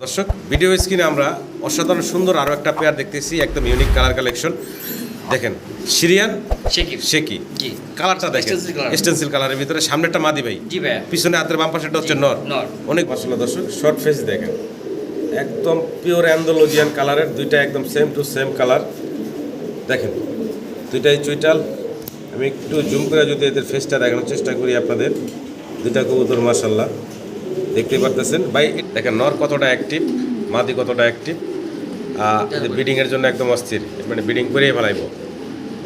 দর্শক ভিডিও স্ক্রিনে আমরা অসাধারণ সুন্দর আরও একটা পেয়ার দেখতেছি একদম ইউনিক কালার কালেকশন দেখেন সিরিয়ান শেকিব শেকি কালারটা দেখেন স্টেন্সিল কালারের ভিতরে। সামনেটা মাদি ভাই। জি পিছনে হাতের বাম পাশেটা হচ্ছে নর। নর। অনেক মশলা দর্শক শর্ট ফেস দেখেন। একদম পিওর অ্যান্ডোলজিয়ান কালারের দুইটা একদম সেম টু সেম কালার দেখেন দুইটাই চুইটাল আমি একটু জুম করে যদি এদের ফেসটা দেখানোর চেষ্টা করি আপনাদের। দুইটা কবুতর মাসাল্লাহ দেখতে পারতেছেন। ভাই দেখেন নর কতটা অ্যাক্টিভ মাদি কতটা অ্যাক্টিভ ব্রিডিংয়ের জন্য একদম অস্থির। মানে ব্রিডিং করেই ফেলাইব।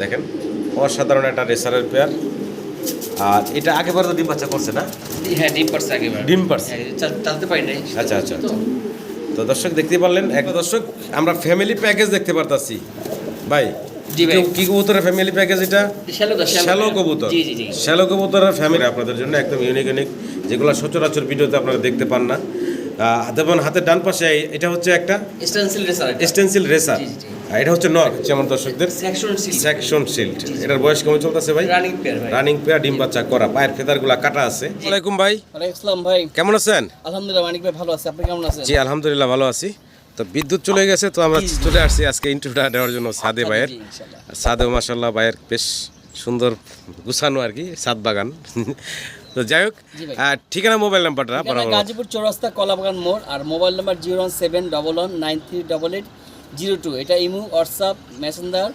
দেখেন অসাধারণ একটা রেসারের পেয়ার আর এটা আগেবার তো ডিম বাচ্চা করছে না? হ্যাঁ ডিম পারছে আগেবার ডিম পারছে। হ্যাঁ, চালতে পারি নাই। আচ্ছা, আচ্ছা, তো। তো দর্শক দেখতে পারলেন এক দর্শক আমরা ফ্যামিলি প্যাকেজ দেখতে পারতাছি। ভাই। কি- কি কবুতরের ফ্যামিলি প্যাকেজ এটা? শ্যালো। কবুতর। জি জি জি। শ্যালো কবুতরের ফ্যামিলি আপনাদের জন্য একদম ইউনিক ইউনিক যেগুলো সচরাচর ভিডিওতে আপনারা দেখতে পান না। যেমন হাতের ডান পাশে এটা হচ্ছে একটা স্টেনসিল রেসার স্টেন্সিল রেসার জি, জি, জি। আর এটা হচ্ছে নর যেমন দর্শকদের। সেকশন শিল্ড এটার বয়স কেমন চলতেছে ভাই? রানিং পেয়ার ভাই। রানিং পেয়ার ডিম বাচ্চা করা। পায়ের ফেদার ফেদারগুলা কাটা আছে। ওয়ালাইকুম ভাই। ওয়ালাইকুম আসসালাম ভাই। কেমন আছেন? আলহামদুলিল্লাহ মানিক ভাই ভালো আছে। আপনি কেমন আছেন? জি আলহামদুলিল্লাহ ভালো আছি। তো বিদ্যুৎ চলে গেছে তো আমরা চলে আসছি আজকে ইন্টারভিউটা দেওয়ার জন্য সাদে ভাইয়ের। সাদে সাদেও মাসাল্লাহ ভাইয়ের বেশ সুন্দর গুছানো আর কি সাত বাগান। তো যাই হোক ঠিকানা মোবাইল নাম্বারটা গাজীপুর চৌরাস্তা কলাবাগান মোড় আর mobile number zero one seven double one nine three double eight zero two. এটা ইমু হোয়াটসঅ্যাপ মেসেঞ্জার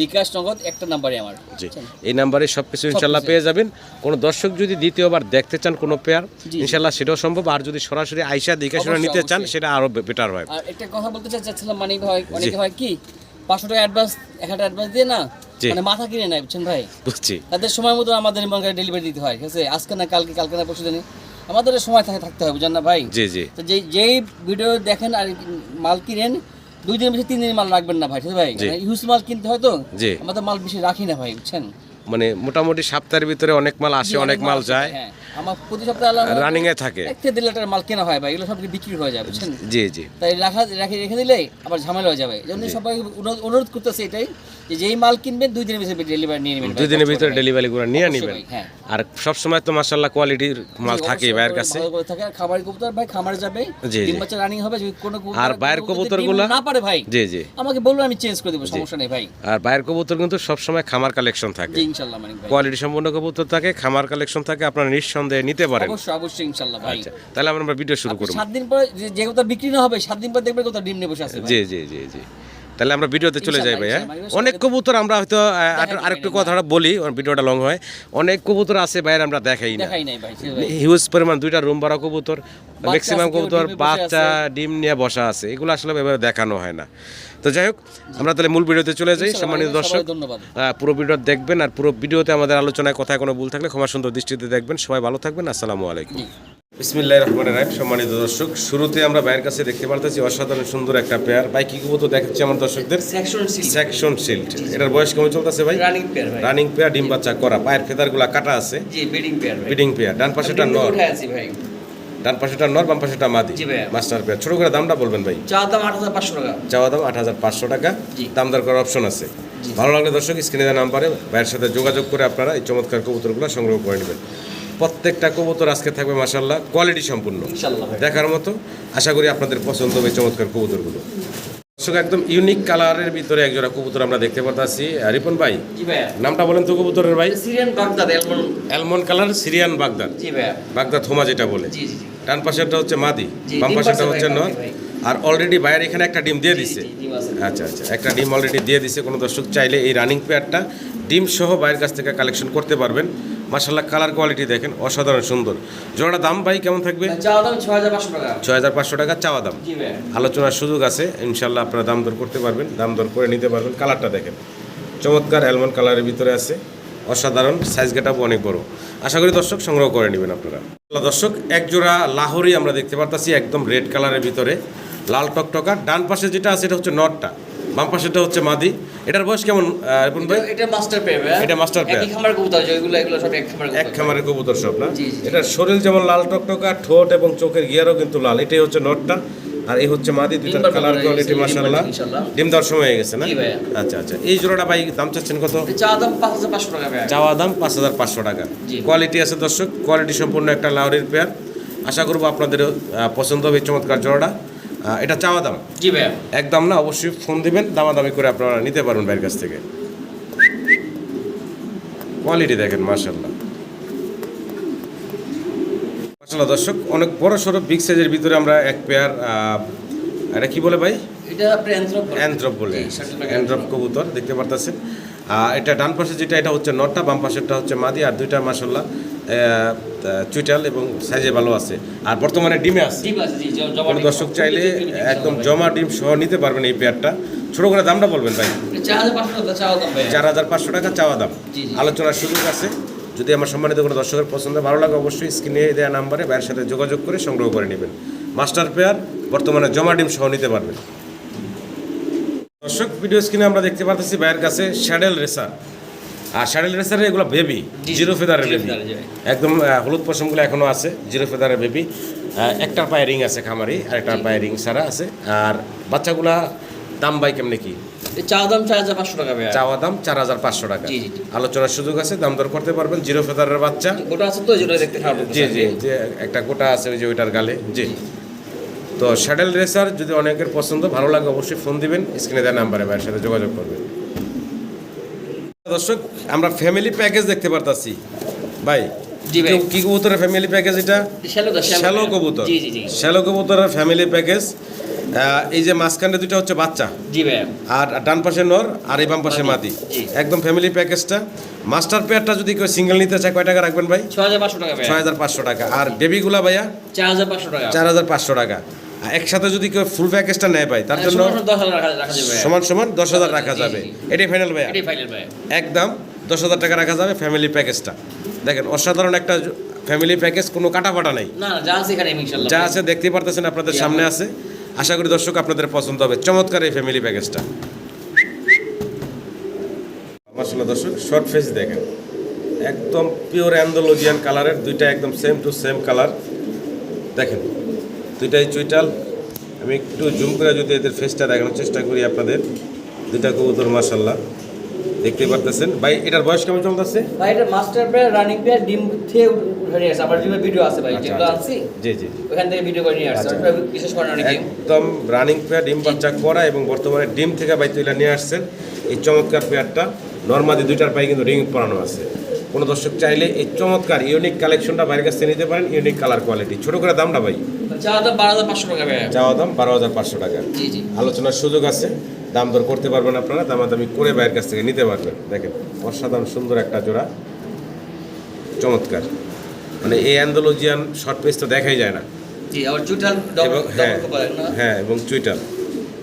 বিকাশ নগদ একটা নাম্বারে আমার। জি। এই নাম্বারে সব কিছু ইনশাল্লাহ পেয়ে যাবেন। কোনো দর্শক যদি দ্বিতীয়বার দেখতে চান কোনো পেয়ার। ইনশাল্লাহ সেটাও সম্ভব। আর যদি সরাসরি আইসা দেখে শুনে নিতে চান সেটা আরও বেটার হয়। আর একটা কথা বলতে চাচ্ছিলাম মানিক ভাই অনেকে হয় কি পাঁচশো টাকা অ্যাডভান্স এক হাজার অ্যাডভান্স দিয়ে না। মানে মাথা কিনে নেয় বুঝছেন ভাই? বুঝছি। তাদের সময় মতো আমাদের মনে ডেলিভারি দিতে হয় ঠিক আছে? আজকে না কালকে কালকে না পরশু দিনে আমাদের সময় থাকে থাকতে হবে বুঝেন না ভাই? জি জি। তো যেই যেই ভিডিও দেখেন আর মাল কিনেন দুই দিনের বেশি তিন দিন মাল রাখবেন না ভাই ভাই? হিউজ ইউজ মাল কিনতে হয় তো? জি। আমাদের মাল বেশি রাখি না ভাই বুঝছেন? মানে মোটামুটি সপ্তাহের ভিতরে অনেক মাল আসে অনেক মাল যায়। হ্যাঁ। আমার প্রতি সপ্তাহে রানিং এ থাকে। এক থেকে দেড় লাখ মাল কেনা হয় ভাই এগুলো সব বিক্রি হয়ে যায় বুঝছেন? জি জি। তাই রাখা রেখে রেখে দিলে আবার ঝামেলা হয়ে যাবে। জন্য সবাই অনুরোধ- করতেছে এটাই যে যেই মাল কিনবেন দুই দিনের ভিতরে ডেলিভারি নিয়ে নেবেন দুই দিনের ভিতরে ডেলিভারি করে নিয়ে নেবেন। হ্যাঁ। আর সব সময় তো মাশাল্লাহ কোয়ালিটির মাল থাকে ভাইয়ের কাছে। থাকে আর খামারের কবুতর ভাই খামারে যাবে। রানিং হবে যদি কোনো আর বাইরের কবুতর যদি কবুতরগুলা? না পারে ভাই জি জি। আমাকে বলল আমি চেঞ্জ করে দেবো সমস্যা নেই ভাই। আর বাইরের কবুতর কিন্তু সবসময় খামার কালেকশন থাকে। কোয়ালিটি সম্পূর্ণ কবুতর থাকে খামার কালেকশন থাকে আপনারা নিঃসন্দেহে নিতে পারেন। অবশ্যই অবশ্যই ইনশাল্লাহ ভাই। আচ্ছা তাহলে আমরা ভিডিও শুরু করব। সাত দিন পরে যে- কোথাও বিক্রি না হবে সাত দিন পর দেখবে কোথাও ডিম নিয়ে বসে আছে জি জি জি জি। তাহলে আমরা ভিডিওতে চলে যাই ইনশাল্লাহ, ভাই হ্যাঁ অনেক কবুতর আমরা হয়তো আরেকটু কথাটা বলি ভিডিওটা লং হয়। অনেক কবুতর আছে বাইরে আমরা দেখাই না। হিউজ পরিমাণ দুইটা রুম ভরা কবুতর ম্যাক্সিমাম কবুতর বাচ্চা ডিম নিয়ে বসা আছে। এগুলো আসলে এভাবে দেখানো হয় না। তো যাই হোক আমরা তাহলে মূল ভিডিওতে চলে যাই। সম্মানিত দর্শক ধন্যবাদ। আহ, পুরো ভিডিও দেখবেন আর পুরো ভিডিওতে আমাদের আলোচনায় কথায় কোনো ভুল থাকলে ক্ষমা সুন্দর দৃষ্টিতে দেখবেন। সবাই ভালো থাকবেন আসসালামু আলাইকুম। বিসমিল্লাহ রহমান রাহিম। সম্মানিত দর্শক শুরুতে আমরা বাইরের কাছে দেখতে পারতেছি অসাধারণ সুন্দর একটা পেয়ার ভাই কি কবুতর দেখাচ্ছি আমার দর্শকদের? সেকশন সিল সেকশন শিল্ড এটার বয়স কেমন চলতেছে ভাই? রানিং পেয়ার রানিং পেয়ার ডিম বাচ্চা করা। পায়ের ফেদারগুলা কাটা আছে। জি বেডিং পেয়ার বিডিং পেয়ার ডান পাশেটা নর। ভাই। ডান পাশেটা নর বাম পাশেটা মাদি। মাস্টার পেয়ার ছোট করে দামটা বলবেন ভাই। চাওয়া দাম আট হাজার পাঁচশো টাকা। চাওয়া দাম আট হাজার পাঁচশো টাকা। দাম দর করার অপশন আছে। ভালো লাগলে দর্শক স্ক্রিনে দেওয়া নাম্বারে ভাইয়ের সাথে যোগাযোগ করে আপনারা এই চমৎকার কবুতরগুলো সংগ্রহ করে নেবেন। প্রত্যেকটা কবুতর আজকে থাকবে মাসাল্লাহ কোয়ালিটি সম্পূর্ণ। দেখার মতো। আশা করি আপনাদের পছন্দ হবে চমৎকার কবুতরগুলো। দর্শক একদম ইউনিক কালারের ভিতরে একজোড়া কবুতর আমরা দেখতে পাচ্ছি রিপন ভাই নামটা বলেন তো কবুতরের ভাই। Syrian Baghdad almond. Almond colour Syrian Baghdad. Baghdad হোমা যেটা বলে। ডান পাশেরটা হচ্ছে মাদি বাম পাশেরটা হচ্ছে নদ। নর আর অলরেডি বাইরে এখানে একটা ডিম দিয়ে দিছে। আচ্ছা আচ্ছা একটা ডিম অলরেডি দিয়ে দিছে। কোনো দর্শক চাইলে এই রানিং পেয়ারটা ডিম সহ বাইরের কাছ থেকে কালেকশন করতে পারবেন। মার্শাল্লাহ কালার কোয়ালিটি দেখেন অসাধারণ সুন্দর। জোড়া দাম ভাই কেমন থাকবে? ছয় হাজার পাঁচশো টাকা। চাওয়া দাম। আলোচনার সুযোগ আছে ইনশাল্লাহ আপনারা দাম দর করতে পারবেন দাম দর করে নিতে পারবেন। কালারটা দেখেন চমৎকার অ্যালমন্ড কালারের ভিতরে আছে অসাধারণ সাইজ গেটাও অনেক বড়। আশা করি দর্শক সংগ্রহ করে নেবেন আপনারা। দর্শক এক জোড়া লাহোরি আমরা দেখতে পারতাছি একদম রেড কালারের ভিতরে লাল টকটকা। ডান পাশে যেটা আছে এটা হচ্ছে নটটা বাম পাশেটা হচ্ছে মাদি। এটার বয়স কেমন রিপন ভাই? এটা মাস্টার পেয়ার এটা master pair। একই খামার কবুতর যেগুলো এগুলো সব এক খামার এক খামারের কবুতর সব না। এটার শরীর যেমন লাল টকটকা ঠোঁট এবং চোখের গিয়ারও কিন্তু লাল। এটাই হচ্ছে নটটা আর এই হচ্ছে মাদি দুইটার কালার কোয়ালিটি গেছে, ডিম দেওয়ার সময় হয়ে গেছে না? আচ্ছা আচ্ছা। এই জোড়াটা ভাই দাম চাচ্ছেন কত? চা দাম পাঁচ হাজার পাঁচশো টাকা ভাইয়া। চাওয়া দাম পাঁচ হাজার পাঁচশো টাকা। জি। কোয়ালিটি আছে দর্শক। কোয়ালিটি সম্পূর্ণ একটা লাউরির পেয়ার আশা করব আপনাদের পছন্দ হবে চমৎকার জোড়াটা। এটা চাওয়া দাম? জি ভাইয়া। একদম না অবশ্যই ফোন দিবেন দামাদামি করে আপনারা নিতে পারবেন ভাইয়ের কাছ থেকে। কোয়ালিটি দেখেন মার্শাল্লাহ মার্শাল্লাহ দর্শক অনেক বড় সড়ো বিগ সাইজের ভিতরে আমরা এক পেয়ার এটা কি বলে ভাই? এটা আপনি অ্যান্থ্রপ বলে। অ্যান্ড্রপ কবুতর দেখতে পারতেছেন। এটা ডান পাশে যেটা এটা হচ্ছে নটটা বাম পাশেরটা হচ্ছে মাদি আর দুইটা মাসাল্লাহ চুইটাল এবং সাইজে ভালো আছে। আর বর্তমানে ডিমে আছে। কোনো দর্শক চাইলে একদম জমা ডিম সহ নিতে পারবেন এই পেয়ারটা। ছোট করে দামটা বলবেন ভাই। চার হাজার পাঁচশো টাকা চাওয়া দাম। আলোচনার সুযোগ আছে। যদি আমার সম্মানিত কোনো দর্শকের পছন্দ ভালো লাগে অবশ্যই স্ক্রিনে দেওয়া নাম্বারে ভাইয়ের সাথে যোগাযোগ করে সংগ্রহ করে নেবেন। মাস্টার পেয়ার বর্তমানে জমা ডিম সহ নিতে পারবেন। দর্শক ভিডিও স্ক্রিনে আমরা দেখতে পাচ্ছি ভাইয়ের কাছে শ্যাডেল রেসার আর শ্যাডেল রেসারের এগুলো বেবি জিরো ফেদারের বেবি একদম হলুদ পশমগুলো এখনও আছে জিরো ফেদারের বেবি একটার পায়ে রিং আছে খামারি আর একটার পায়ে রিং সারা আছে। আর বাচ্চাগুলা দাম বাই কেমনে কি? চাওয়া দাম চার হাজার পাঁচশো টাকা চাওয়া দাম চার হাজার পাঁচশো টাকা। আলোচনার সুযোগ আছে দাম দর করতে পারবেন জিরো ফেদারের বাচ্চা। গোটা আছে তো যেটা দেখতে খারাপ জি জি যে একটা গোটা আছে ওই যে ওইটার গালে জি। তো শ্যাডেল রেসার যদি অনেকের পছন্দ ভালো লাগে অবশ্যই ফোন দিবেন স্ক্রিনে দেওয়া নাম্বারে ভাইয়ের সাথে যোগাযোগ করবেন। দর্শক আমরা ফ্যামিলি প্যাকেজ দেখতে পারতাছি। ভাই কি- কবুতরের ফ্যামিলি প্যাকেজ এটা? শ্যালো কবুতর। শ্যালো কবুতরের ফ্যামিলি প্যাকেজ এই যে মাঝখানে দুটো হচ্ছে বাচ্চা। আর ডান পাশে নর আর এই বাম পাশে মাদি। জি। একদম ফ্যামিলি প্যাকেজটা মাস্টার পেয়ারটা যদি কেউ সিঙ্গেল নিতে চায় কয় টাকা রাখবেন ভাই? ছ হাজার পাঁচশো টাকা ছয় হাজার পাঁচশো টাকা। আর বেবিগুলা ভাইয়া? চার হাজার পাঁচশো টাকা। চার হাজার পাঁচশো টাকা। একসাথে যদি কেউ ফুল প্যাকেজটা নেয় ভাই তার জন্য সমান সমান দশ হাজার রাখা যাবে। এটাই ফাইনাল ভাইয়া। একদম দশ হাজার টাকা রাখা যাবে ফ্যামিলি প্যাকেজটা দেখেন অসাধারণ একটা ফ্যামিলি প্যাকেজ কোনো কাটা ফাটা নেই যা আছে দেখতেই পারতেছেন আপনাদের সামনে আছে। আশা করি দর্শক আপনাদের পছন্দ হবে। চমৎকার এই ফ্যামিলি প্যাকেজটা মাসাল্লাহ দর্শক শর্ট ফেস দেখেন। একদম পিওর অ্যান্ডোলজিয়ান কালারের দুইটা একদম সেম টু সেম কালার দেখেন দুইটাই চুইটাল আমি একটু জুম করে যদি এদের ফেসটা দেখানোর চেষ্টা করি আপনাদের। দুইটা কবুতর মাসাল্লাহ দেখতে পারতেছেন। ভাই এটার বয়স কেমন চলতেছে? ভাই এটা মাস্টার রানিং ডিম থেকে উঠে আমার ডিমের ভিডিও আছে ভাই আচ্ছা, যেগুলো আচ্ছা। আনছি জি জি। ওখান থেকে ভিডিও করে নিয়ে আসছে। আচ্ছা। বিশেষ করে একদম রানিং পেয়ার ডিম বাচ্চা করা এবং বর্তমানে ডিম থেকে বাই তুলে নিয়ে আসছেন। এই চমৎকার পেয়ারটা নর্মালি দুইটার পায়ে কিন্তু রিং পরানো আছে। কোনো দর্শক চাইলে এই চমৎকার ইউনিক কালেকশনটা বাইরের কাছ থেকে নিতে পারেন ইউনিক কালার কোয়ালিটি ছোট করে দামটা ভাই? যাওয়া দাম বারো হাজার পাঁচশো টাকা ভাইয়া। দাম বারো হাজার পাঁচশো টাকা। জি জি। আলোচনার সুযোগ আছে দাম দর করতে পারবেন আপনারা দামাদামি করে বাইরের কাছ থেকে নিতে পারবেন। দেখেন অসাধারণ সুন্দর একটা জোড়া। চমৎকার। মানে এই অ্যান্ডোলজিয়ান শর্ট পেজ তো দেখাই যায় না। হ্যাঁ না? হ্যাঁ এবং চুইটাল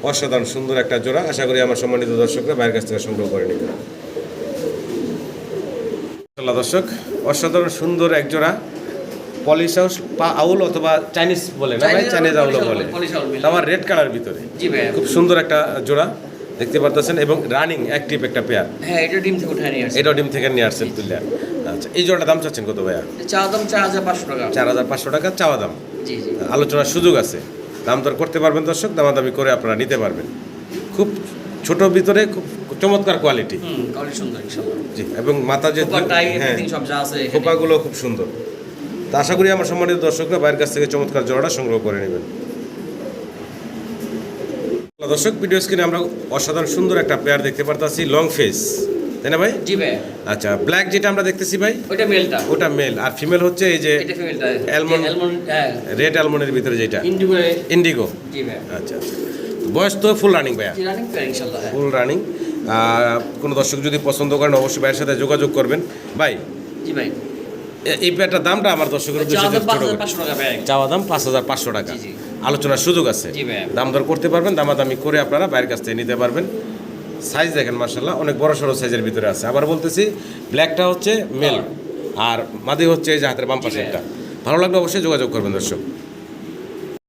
অসাধারণ সুন্দর একটা জোড়া। আশা করি আমার সম্মানিত দর্শকরা বাইরের কাছ থেকে সংগ্রহ করে নেবেন দর্শক অসাধারণ সুন্দর এক জোড়া পলিশ হাউস পা আউল অথবা চাইনিজ বলে না ভাই? চাইনিজ আউল বলে। আমার রেড কালার ভিতরে। খুব সুন্দর একটা জোড়া দেখতে পারতেছেন এবং রানিং অ্যাক্টিভ একটা পেয়ার হ্যাঁ এটা ডিম থেকে উঠে নিয়ে আসছে এটাও ডিম থেকে নিয়ে আসছেন তুলে আচ্ছা এই জোড়াটা দাম চাচ্ছেন কত ভাইয়া? চাওয়া দাম চার হাজার পাঁচশো টাকা। চার হাজার পাঁচশো টাকা চাওয়া দাম। আলোচনার সুযোগ আছে। দাম দর করতে পারবেন দর্শক দামাদামি করে আপনারা নিতে পারবেন। খুব ছোট ভিতরে খুব চমৎকার কোয়ালিটি কোয়ালিটি সুন্দর জি এবং মাথা যে হ্যাঁ। খোপাগুলো খুব সুন্দর। তা আশা করি আমার সম্মানিত দর্শকরা বাইরের কাছ থেকে চমৎকার জোড়াটা সংগ্রহ করে নেবেন। দর্শক ভিডিও স্ক্রিনে আমরা অসাধারণ সুন্দর একটা পেয়ার দেখতে পারতাছি লং ফেস তাই না ভাই? জি আচ্ছা ব্ল্যাক যেটা আমরা দেখতেছি ভাই? মেলটা ওটা মেল আর ফিমেল হচ্ছে এই যে এটা ফিমেলটা অ্যালমন্ড হ্যাঁ। রেড অ্যালমন্ডের ভিতরে যেটা। ইন্ডিগো ইন্ডিগো জি ভাইয়া আচ্ছা আচ্ছা। বয়স তো ফুল রানিং ভাইয়া। রানিং হ্যাঁ। ফুল রানিং কোনো দর্শক যদি পছন্দ করেন অবশ্যই ভাইয়ের সাথে যোগাযোগ করবেন। ভাই জি ভাই। এই পেয়ারটার দামটা আমার দর্শকের চাওয়া দাম পাঁচ হাজার পাঁচশো টাকা। আলোচনার সুযোগ আছে। দাম দর করতে পারবেন দামাদামি করে আপনারা বাইরের কাছ থেকে নিতে পারবেন। সাইজ দেখেন মার্শাল্লাহ অনেক বড় সড়ো সাইজের ভিতরে আছে। আবার বলতেছি ব্ল্যাকটা হচ্ছে মেল আর মাদি হচ্ছে এই যে হাতের বাম পাশে একটা। ভালো লাগলে অবশ্যই যোগাযোগ করবেন দর্শক।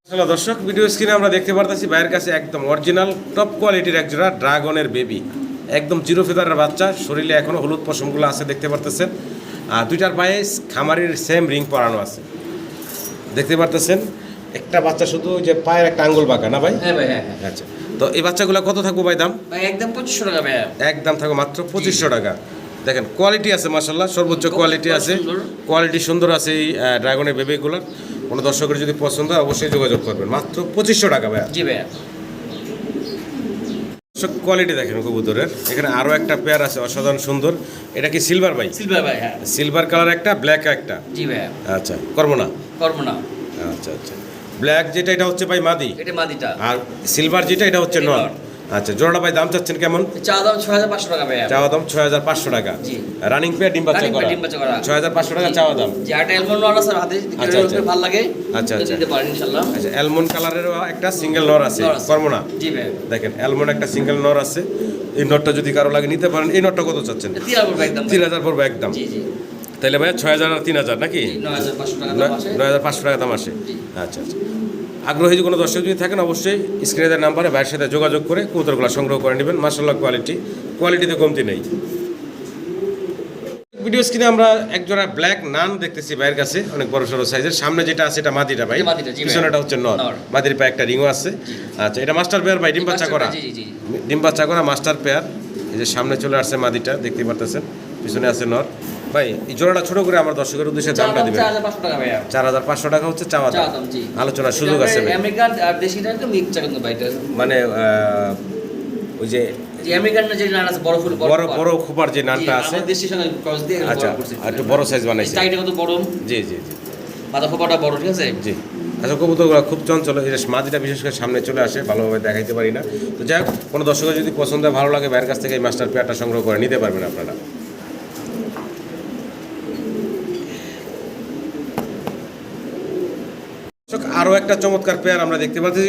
মাশাআল্লাহ, দর্শক ভিডিও স্ক্রিনে আমরা দেখতে পারতেছি বাইরের কাছে একদম অরিজিনাল টপ কোয়ালিটির এক জোড়া ড্রাগনের বেবি একদম জিরো ফেদারের বাচ্চা শরীরে এখনও হলুদ পশমগুলো আছে দেখতে পারতেছেন। আর দুইটার পায়ে খামারের সেম রিং পরানো আছে। দেখতে পারতেছেন? একটা বাচ্চা শুধু যে পায়ের একটা আঙ্গুল বাঁকা না ভাই? হ্যাঁ ভাই হ্যাঁ হ্যাঁ। আচ্ছা। তো এই বাচ্চাগুলো কত থাকব ভাই দাম? একদম পঁচিশশো টাকা ভাইয়া। একদম থাকবে মাত্র পঁচিশশো টাকা। দেখেন কোয়ালিটি আছে মাসাল্লাহ সর্বোচ্চ কোয়ালিটি আছে। কোয়ালিটি সুন্দর আছে এই ড্রাগনের বেবিগুলোর কোনো দর্শকের যদি পছন্দ হয় অবশ্যই যোগাযোগ করবেন। মাত্র পঁচিশশো টাকা ভাইয়া। জি ভাইয়া। কোয়ালিটি দেখেন কবুতরের। এখানে আরও একটা পেয়ার আছে অসাধারণ সুন্দর। এটা কি সিলভার ভাই? সিলভার ভাই হ্যাঁ। সিলভার কালার একটা ব্ল্যাক একটা। জি ভাই। আচ্ছা করব না করব না আচ্ছা আচ্ছা। ব্ল্যাক যেটা এটা হচ্ছে ভাই মাদি? এটা মাদিটা। আর সিলভার যেটা এটা হচ্ছে নর। আচ্ছা জোড়াটা ভাই দাম চাচ্ছেন কেমন? চা দাম ছয় হাজার পাঁচশো টাকা চাওয়া দাম ছয় হাজার পাঁচশো টাকা। রানিং পেয়ার ডিম বাচ্চা Running করা। ডিম বাচ্চা করা। ছয় হাজার পাঁচশো টাকা। চাওয়া দাম। যে আটা এলমন নর আছে হাতে। যদি আচ্ছা, আচ্ছা। ভালো লাগে। আচ্ছা, আচ্ছা। পারেন আচ্ছা অ্যালমন্ড কালারেরও একটা সিঙ্গেল নর আছে। নর আছে। করব না জি ভাইয়া। দেখেন অ্যালমন্ড একটা সিঙ্গেল নর আছে। এই নটটা যদি কারও লাগে নিতে পারেন এই নটটা কত চাচ্ছেন? তিন হাজার পড়বে একদম। জি জি। তাহলে ভাইয়া ছয় হাজার আর তিন হাজার নাকি? নয় হাজার পাঁচশো টাকা দাম আসে। আচ্ছা আচ্ছা। আগ্রহী কোনো দর্শক যদি থাকেন অবশ্যই স্ক্রিনের নাম্বারে ভাইয়ের সাথে যোগাযোগ করে কবুতরগুলো সংগ্রহ করে নেবেন। মার্শাল্লাহ কোয়ালিটি কোয়ালিটিতে কমতি নেই। ভিডিও স্ক্রিনে আমরা একজোড়া ব্ল্যাক নান দেখতেছি ভাইয়ের কাছে অনেক বড় সড়ো সাইজের সামনে যেটা আছে এটা মাদিটা ভাই। পিছনেটা হচ্ছে নর। মাদির পায়ে একটা রিংও আছে। আচ্ছা এটা মাস্টার পেয়ার ভাই ডিম বাচ্চা করা। ডিম বাচ্চা করা মাস্টার পেয়ার এই যে সামনে চলে আসছে মাদিটা দেখতে পারতেছেন। পিছনে আছে নর। ভাই এই জোড়াটা ছোট করে আমার দর্শকের উদ্দেশ্যে দামটা দিবেন। চার হাজার পাঁচশো টাকা হচ্ছে চাওয়া চা দাম আলোচনার সুযোগ আছে আমেরিকান আর দেশিটা তো মিক্স কিন্তু ভাই মানে ওই যে বড় বড় বড় খোপার যে নানটা আছে। আচ্ছা একটু বড় সাইজ বানাইছে। কত বড়? জি জি জি। মাথা খোপাটা বড় ঠিক আছে? জি। আচ্ছা কবুতরগুলো খুব চঞ্চল এই মাদিটা বিশেষ করে সামনে চলে আসে ভালোভাবে দেখাইতে পারি না। তো যাই হোক কোনো দর্শকের যদি পছন্দ হয়, ভালো লাগে বাইরের কাছ থেকে এই মাস্টার পেয়ারটা সংগ্রহ করে নিতে পারবেন আপনারা দর্শক, আরও একটা চমৎকার পেয়ার আমরা দেখতে পাচ্ছি।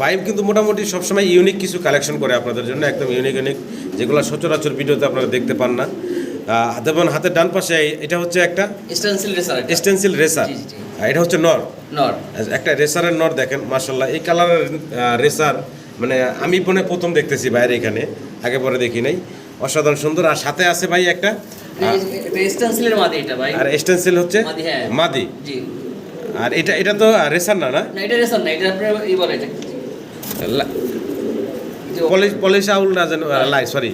পাইপ কিন্তু মোটামুটি সবসময় ইউনিক কিছু কালেকশন করে আপনাদের জন্য একদম ইউনিক ইউনিক যেগুলো সচরাচর ভিডিওতে আপনারা দেখতে পান না। যেমন হাতের ডান পাশে এটা হচ্ছে একটা স্টেনসিল রেসার স্টেন্সিল এটা হচ্ছে নর। নর। একটা রেসারের নর দেখেন মার্শাল্লাহ এই কালারের রেসার মানে আমি মনে প্রথম দেখতেছি বাইরে এখানে আগে পরে দেখি নাই। অসাধারণ সুন্দর। আর সাথে আছে ভাই একটা এটা মাদি এটা ভাই। আর স্টেন্সিল হচ্ছে মাদি, হ্যাঁ। আর এটা এটা তো রেসার না না? এটা রেসার না এটা আপনি ই বলে এটা। পলিশ পলিশ আউল না যেন লাই সরি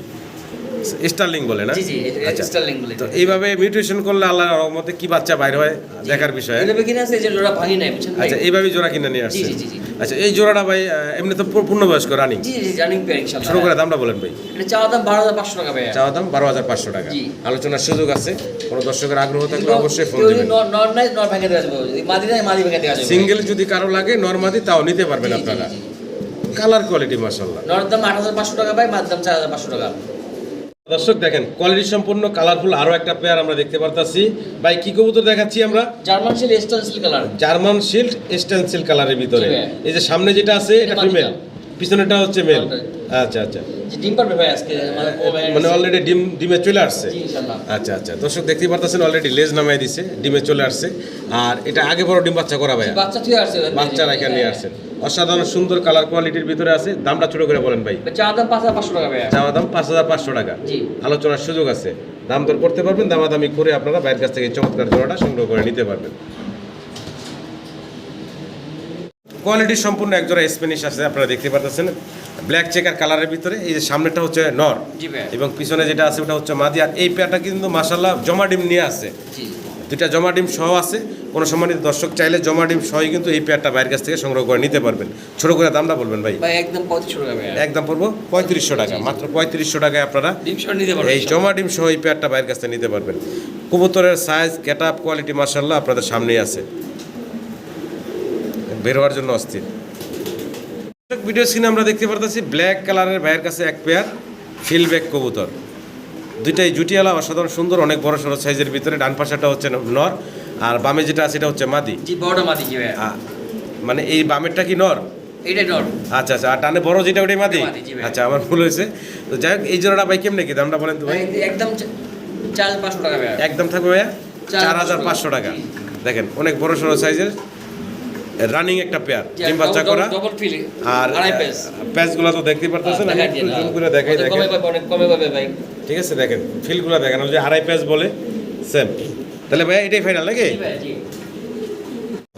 স্টার্লিং বলে না? জি আচ্ছা। স্টারলিং বলে তো এইভাবে মিউটেশন করলে আল্লাহর রহমতে কি বাচ্চা বাইরে হয়? দেখার বিষয়। এইভাবে কিনা আছে যে জোড়া ভাঙি নাই আচ্ছা এইভাবে জোড়া কিনে নিয়ে আসছে। জি, জি, জি। আচ্ছা এই জোড়াটা ভাই এমনি তো পূর্ণবয়স্ক রানিং। জি জি জানিং পেয়ার ইনশাআল্লাহ শুরু করে দামটা বলেন ভাই। এটা চাওয়া দাম বারো হাজার পাঁচশো টাকা ভাইয়া। চাওয়া দাম বারো হাজার পাঁচশো টাকা। জি। আলোচনার সুযোগ আছে কোনো দর্শকের আগ্রহ থাকলে অবশ্যই ফোন দেবেন। নর নর নাই নর ভেঙে দেওয়া যাবে। যদি মাদি নাই মাদি ভেঙে দেওয়া যাবে। সিঙ্গেল যদি কারও লাগে নর্মাদি তাও নিতে পারবেন আপনারা। কালার কোয়ালিটি মাসাল্লাহ নর দাম আট হাজার পাঁচশো টাকা ভাই মাদ দাম চার হাজার পাঁচশো টাকা। দর্শক দেখেন কোয়ালিটি সম্পূর্ণ কালারফুল আরও একটা পেয়ার আমরা দেখতে পারতাছি। ভাই কি কবুতর দেখাচ্ছি আমরা? German shield stencil colour German shield stencil কালারের ভিতরে। এই যে সামনে যেটা আছে এটা ফিমেল। পিছনেটা হচ্ছে মেল আচ্ছা আচ্ছা। ডিম পারবে ভাই আজকে মানে মানে অলরেডি ডিম ডিমে চলে আসছে? জি ইনশাআল্লাহ। আচ্ছা আচ্ছা। দর্শক দেখতেই পারতেছেন অলরেডি লেজ নামাই দিছে ডিমে চলে আসছে। আর এটা আগে বড় ডিম বাচ্চা করা ভাই বাচ্চা থুয়ে আসছে বাচ্চা রাখা নিয়ে আসছেন অসাধারণ সুন্দর কালার কোয়ালিটির ভিতরে আছে। দামটা ছোট করে বলেন ভাই। চা দাম পাঁচ হাজার পাঁচশো টাকা চাওয়া দাম পাঁচ হাজার পাঁচশো টাকা। আলোচনার সুযোগ আছে। দাম দর করতে পারবেন দামাদামি করে আপনারা বাইরের কাছ থেকে চমৎকার জোড়াটা সংগ্রহ করে নিতে পারবেন। কোয়ালিটি সম্পূর্ণ এক জোড়া স্প্যানিশ আছে আপনারা দেখতে পাচ্ছেন ব্ল্যাক চেকার কালারের ভিতরে এই যে সামনেটা হচ্ছে নর এবং পিছনে যেটা আছে ওটা হচ্ছে মাদি। আর এই পেয়ারটা কিন্তু মাসাল্লাহ জমা ডিম নিয়ে আছে। দুইটা জমা ডিম সহ আছে। কোনো সম্মানিত দর্শক চাইলে জমা ডিম সহই কিন্তু এই পেয়ারটা বাইরের কাছ থেকে সংগ্রহ করে নিতে পারবেন। ছোট করে দামটা বলবেন ভাই? একদম একদম পড়ব? পঁয়ত্রিশশো টাকা মাত্র পঁয়ত্রিশশো টাকায় আপনারা এই জমা ডিম সহ এই পেয়ারটা বাইরের কাছ থেকে নিতে পারবেন। কবুতরের সাইজ গেট আপ কোয়ালিটি মার্শাল্লাহ আপনাদের সামনেই আছে। বের হওয়ার জন্য অস্থির। ভিডিও স্ক্রিনে আমরা দেখতে পারতেছি ব্ল্যাক কালারের ভাইয়ের কাছে এক পেয়ার ফিলব্যাক কবুতর। দুইটাই জুটিয়ালা অসাধারণ সুন্দর অনেক বড় সড়ো সাইজের ভিতরে ডান পাশাটা হচ্ছে নর আর বামে যেটা আছে এটা হচ্ছে মাদি। জি বড়টা মাদি মানে এই বামেরটা কি নর? নর। আচ্ছা আচ্ছা আর ডানে বড় যেটা ওটাই মাদি। আচ্ছা আমার ভুল হয়েছে। তো যাই হোক এই জোড়াটা ভাই কেমনে কি দামটা বলেন তো ভাই? ভাই একদম চার পাঁচশো টাকা একদম থাকবে ভাইয়া? চার চার হাজার পাঁচশো। টাকা। দেখেন অনেক বড় সড়ো সাইজের। রানিং একটা পেয়ার ডিম বাচ্চা করা ডবল ফিল আর আড়াই পেস প্যাচগুলো তো দেখতেই পারতেছেন আমি একটু জুম করে দেখাই দেখেন। ভাই। ঠিক আছে দেখেন ফিলগুলো দেখেন ওই যে আড়াই প্যাচ বলে সেম তাহলে ভাইয়া এটাই ফাইনাল নাকি? ভাই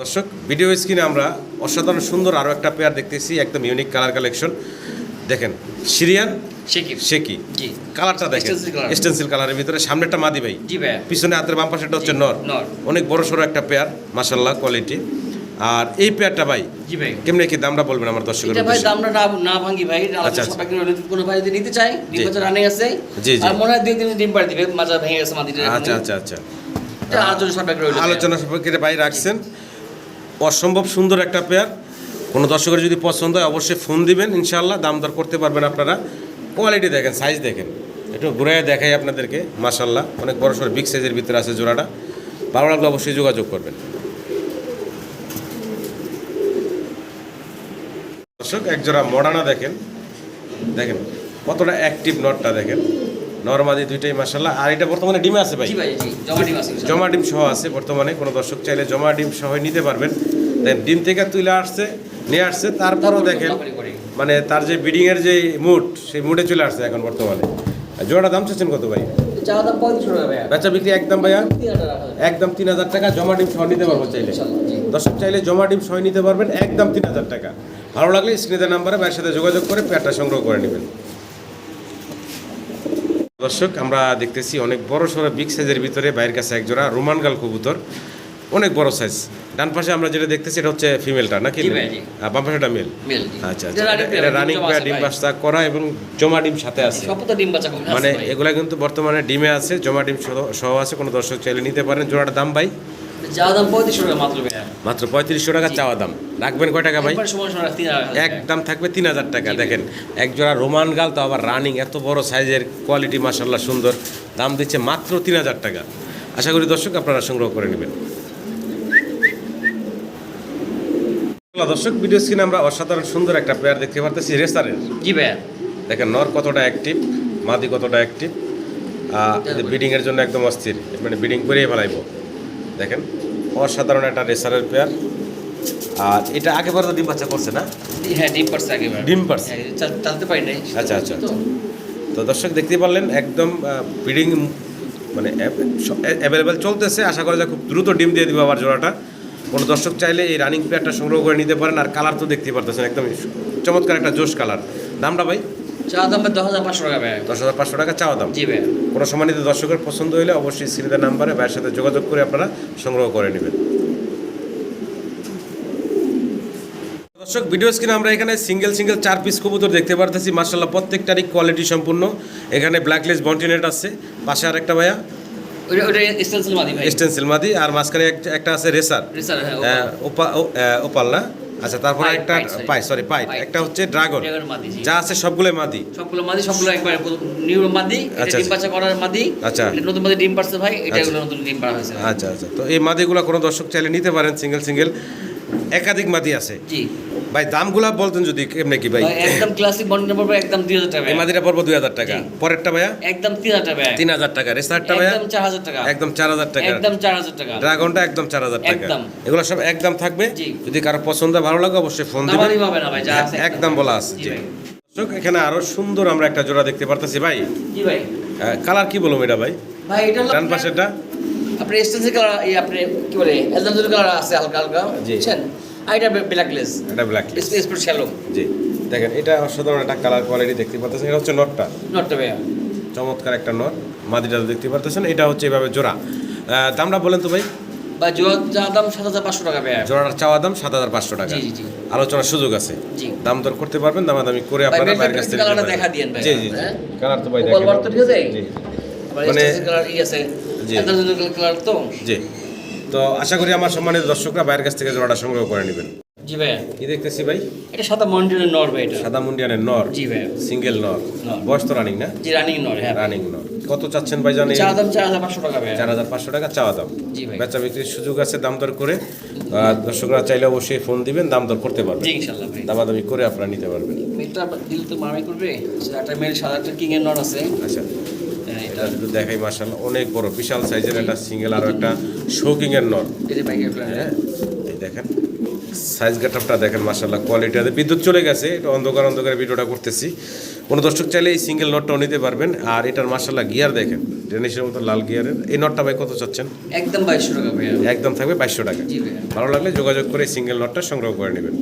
দর্শক ভিডিও স্ক্রিনে আমরা অসাধারণ সুন্দর আরও একটা পেয়ার দেখতেছি একদম ইউনিক কালার কালেকশন দেখেন সিরিয়ান শেকি কালারটা দেখেন Stencil স্টেন্সিল কালারের ভিতরে সামনেটা মাদি ভাই। পিছনে হাতের বাম পাশেটা হচ্ছে নর। অনেক বড় সড়ো একটা পেয়ার মাসাল্লাহ কোয়ালিটি আর এই পেয়ারটা ভাই জি ভাই। কেমনে কি দামটা বলবেন আমার দর্শকের ভাই দামটা না না ভাঙ্গি ভাই আচ্ছা, আচ্ছা। সাপেক্ষে রইলে কোনো ভাই যদি নিতে চায় ডিম জি। রানিং আছে। জি, জি। আর মনে হয় দুই দিন ডিম পাড়ে দিবে মাজা ভেঙে গেছে মাদিটা আচ্ছা আচ্ছা আচ্ছা। সাপেক্ষে আলোচনা সাপেক্ষে ভাই রাখছেন। অসম্ভব সুন্দর একটা পেয়ার। কোনো দর্শকের যদি পছন্দ হয় অবশ্যই ফোন দিবেন ইনশাল্লাহ দাম দর করতে পারবেন আপনারা। কোয়ালিটি দেখেন সাইজ দেখেন। একটু ঘুরে দেখাই আপনাদেরকে মাশাল্লাহ অনেক বড় সড়ো বিগ সাইজের ভিতরে আছে জোড়াটা। ভালো লাগলে অবশ্যই যোগাযোগ করবেন। দর্শক এক জোড়া মডানা দেখেন। দেখেন কতটা অ্যাক্টিভ নটটা দেখেন। নর্মাদি দুইটাই মাসাল্লাহ আর এটা বর্তমানে ডিমে আছে ভাই? জমা ডিম জমা ডিম সহ আছে বর্তমানে কোনো দর্শক চাইলে জমা ডিম সহ নিতে পারবেন। দেন ডিম থেকে তুলে আসছে নিয়ে আসছে তারপরও দেখেন মানে তার যে ব্রিডিং এর যে মুড সেই মুডে চলে আসছে এখন বর্তমানে। জোড়াটা দাম চাচ্ছেন কত ভাই? বেচা বিক্রি একদম ভাইয়া। একদম তিন হাজার টাকা জমা ডিম সহ নিতে পারব চাইলে। দর্শক চাইলে জমা ডিম সহ নিতে পারবেন একদম তিন হাজার টাকা। ভালো লাগলে স্ক্রিনের নাম্বারে ভাইয়ের সাথে যোগাযোগ করে পেয়ারটা সংগ্রহ করে নেবেন। দর্শক আমরা দেখতেছি অনেক বড় সড়ো বিগ সাইজের ভিতরে বাইরের কাছে এক জোড়া রোমান গাল কবুতর। অনেক বড় সাইজ ডান পাশে আমরা যেটা দেখতেছি এটা হচ্ছে ফিমেলটা নাকি? বাম পাশেটা মেল আচ্ছা এটা আচ্ছা। রানিং পেয়ার ডিম। বাস্তা করা এবং জমা ডিম সাথে আছে। বাচ্চা মানে এগুলা কিন্তু বর্তমানে ডিমে আছে জমা ডিম সহ- সহ আছে কোনো দর্শক চাইলে নিতে পারেন। জোড়াটার দাম ভাই? চাওয়া দাম টাকা মাত্র মাত্র পঁয়ত্রিশশো টাকা চাওয়া দাম। রাখবেন কয় টাকা ভাই। একদম থাকবে তিন হাজার টাকা দেখেন এক জোড়া রোমান গাল তো আবার রানিং এত বড় সাইজের কোয়ালিটি মাসাল্লাহ সুন্দর দাম দিচ্ছে মাত্র তিন হাজার টাকা। আশা করি দর্শক আপনারা সংগ্রহ করে নেবেন। দর্শক ভিডিও স্ক্রিনে আমরা অসাধারণ সুন্দর একটা প্লেয়ার দেখতে পারতেছি রেসারের জি ভাই দেখেন নর কতটা অ্যাক্টিভ মাদি কতটা অ্যাক্টিভ বিডিংয়ের জন্য একদম অস্থির মানে বিডিং করেই ফেলাইব। দেখেন অসাধারণ একটা রেসারের পেয়ার আর এটা আগে পরে তো ডিম বাচ্চা করছে না? হ্যাঁ ডিম পারছে আগে ভাই ডিম পারছে। হ্যাঁ, চাল- চালতে পারি নাই। আচ্ছা, আচ্ছা, তো দর্শক দেখতে পারলেন একদম ব্রিডিং মানে অ্যাভেলেবেল চলতেছে। আশা করা যায় খুব দ্রুত ডিম দিয়ে দিবে আবার জোড়াটা। কোনো দর্শক চাইলে এই রানিং পেয়ারটা সংগ্রহ করে নিতে পারেন। আর কালার তো দেখতে পারতেছেন একদম চমৎকার একটা জোশ কালার দামটা ভাই? চাওয়া দাম দশ হাজার পাঁচশো টাকা দশ হাজার পাঁচশো টাকা চাওয়া দাম। জি ভাই। কোনো সম্মানিত দর্শকের পছন্দ হলে অবশ্যই স্ক্রিনের নাম্বারে ভাইয়ের সাথে যোগাযোগ করে আপনারা সংগ্রহ করে নেবেন। দর্শক ভিডিও স্ক্রিনে আমরা এখানে সিঙ্গেল সিঙ্গেল চার পিস কবুতর দেখতে পারতেছি। মার্শাল্লাহ প্রত্যেকটারই কোয়ালিটি সম্পূর্ণ। এখানে ব্ল্যাকলেস বন্টিনেট আছে। পাশে আর একটা ভাইয়া স্টেন্সিল মাদি আর মাঝখানে একটা- আছে রেসার রেসার হ্যাঁ ও- ওপাল না? আচ্ছা তারপরে একটা পাই সরি পাইট। একটা হচ্ছে ড্রাগন। যা আছে সবগুলো মাদি সবগুলো মাদি সবগুলো একবার নিউ মাদি এটা আচ্ছা, ডিম আচ্ছা। বাচ্চা করার মাদি আচ্ছা। নতুন মাদি ডিম পারছে ভাই এটা আচ্ছা। নতুন ডিম পাড়া হয়েছে আচ্ছা আচ্ছা তো এই মাদিগুলো কোনো দর্শক চাইলে নিতে পারেন সিঙ্গেল সিঙ্গেল একাধিক মাদি আছে। জি। ভাই দামগুলা বলতেন যদি কেমনে কি ভাই? একদম ক্লাসিক বন্ড নম্বর একদম দুই হাজার টাকা। এই মাদিটা পড়ব দুই হাজার টাকা। পরেরটা ভাইয়া? একদম তিন হাজার টাকা। তিন হাজার টাকা। রেসারটা ভাইয়া? একদম চার হাজার টাকা। একদম চার হাজার টাকা। একদম চার হাজার টাকা। ড্রাগনটা একদম চার হাজার টাকা। একদম। এগুলো সব একদম থাকবে? জি। যদি কারও পছন্দ ভালো লাগে অবশ্যই ফোন দিবেন। দামাদি পাবে না ভাই যা আছে। একদম বলা আছে জি দর্শক, এখানে আরও সুন্দর আমরা একটা জোড়া দেখতে পারতেছি ভাই। জি ভাই। কালার কি বলব এটা ভাই? ভাই এটা ডান পাশেরটা? আপনি স্টেন্সিল কালার এই আপনি কি বলে এলদামজুল কালার আছে হালকা হালকা বুঝছেন? আর এটা ব্ল্যাকলেস এটা ব্ল্যাক স্পেস শ্যালো জি। দেখেন এটা অসাধারণ একটা কালার কোয়ালিটি দেখতে পাচ্ছেন এটা হচ্ছে নটটা নটটা ভাইয়া। চমৎকার একটা নট মাদিটা দেখতে পারতেছেন এটা হচ্ছে এভাবে জোড়া। দামটা বলেন তো ভাই। বা জোয়ার যা দাম সাত হাজার পাঁচশো টাকা ভাইয়া। জোড়ার চাওয়া দাম সাত হাজার পাঁচশো টাকা। জি, জি, জি। আলোচনার সুযোগ আছে। জি। দাম দর করতে পারবেন দামাদামি করে আপনারা ভাই, বাইরের কাছ থেকে কালারটা দেখা। দিয়েন ভাই, জি জি? কালার তো ভাই দেখেন ঠিক আছে? মানে- জি। তো। আশা করি আমার সম্মানিত দর্শকরা বাইরের কাছ থেকে জোড়াটা সংগ্রহ করে নেবেন। জি ভাইয়া। কি দেখতেছি ভাই? এটা সাদা মন্ডিনের নর ভাই এটা। সাদা মুন্ডিয়ানের নর? জি ভাইয়া। সিঙ্গেল নর। বয়স তো রানিং না? জি রানিং নর হ্যাঁ। রানিং নর। কত চাচ্ছেন ভাই জানেন? চা দাম চার হাজার পাঁচশো টাকা ভাইয়া। চার হাজার পাঁচশো টাকা চাওয়া দাম। জি ভাই। বেচা বিক্রির সুযোগ আছে দাম দর করে। দর্শকরা চাইলে অবশ্যই ফোন দিবেন দাম দর করতে পারবেন। জি ইনশাল্লাহ ভাই। দামাদামি করে আপনারা নিতে পারবেন। দিল তো মারাই করবে। একটা মেল সাদা একটা কিং এর নর আছে। আচ্ছা। যদি দেখাই মার্শাল অনেক বড় বিশাল সাইজের একটা সিঙ্গেল আর একটা শোকিং এর নর হ্যাঁ? এই দেখেন সাইজ গেটআপটা দেখেন মার্শাল্লাহ কোয়ালিটি আছে বিদ্যুৎ চলে গেছে এটা অন্ধকার অন্ধকারে ভিডিওটা করতেছি। কোনো দর্শক চাইলে এই সিঙ্গেল নটটাও নিতে পারবেন আর এটার মার্শাল্লাহ গিয়ার দেখেন ডেনিশের মতো লাল গিয়ারের এই নটটা ভাই কত চাচ্ছেন? একদম বাইশশো টাকা একদম থাকবে বাইশশো টাকা। ভালো লাগলে যোগাযোগ করে সিঙ্গেল নটটা সংগ্রহ করে নেবেন।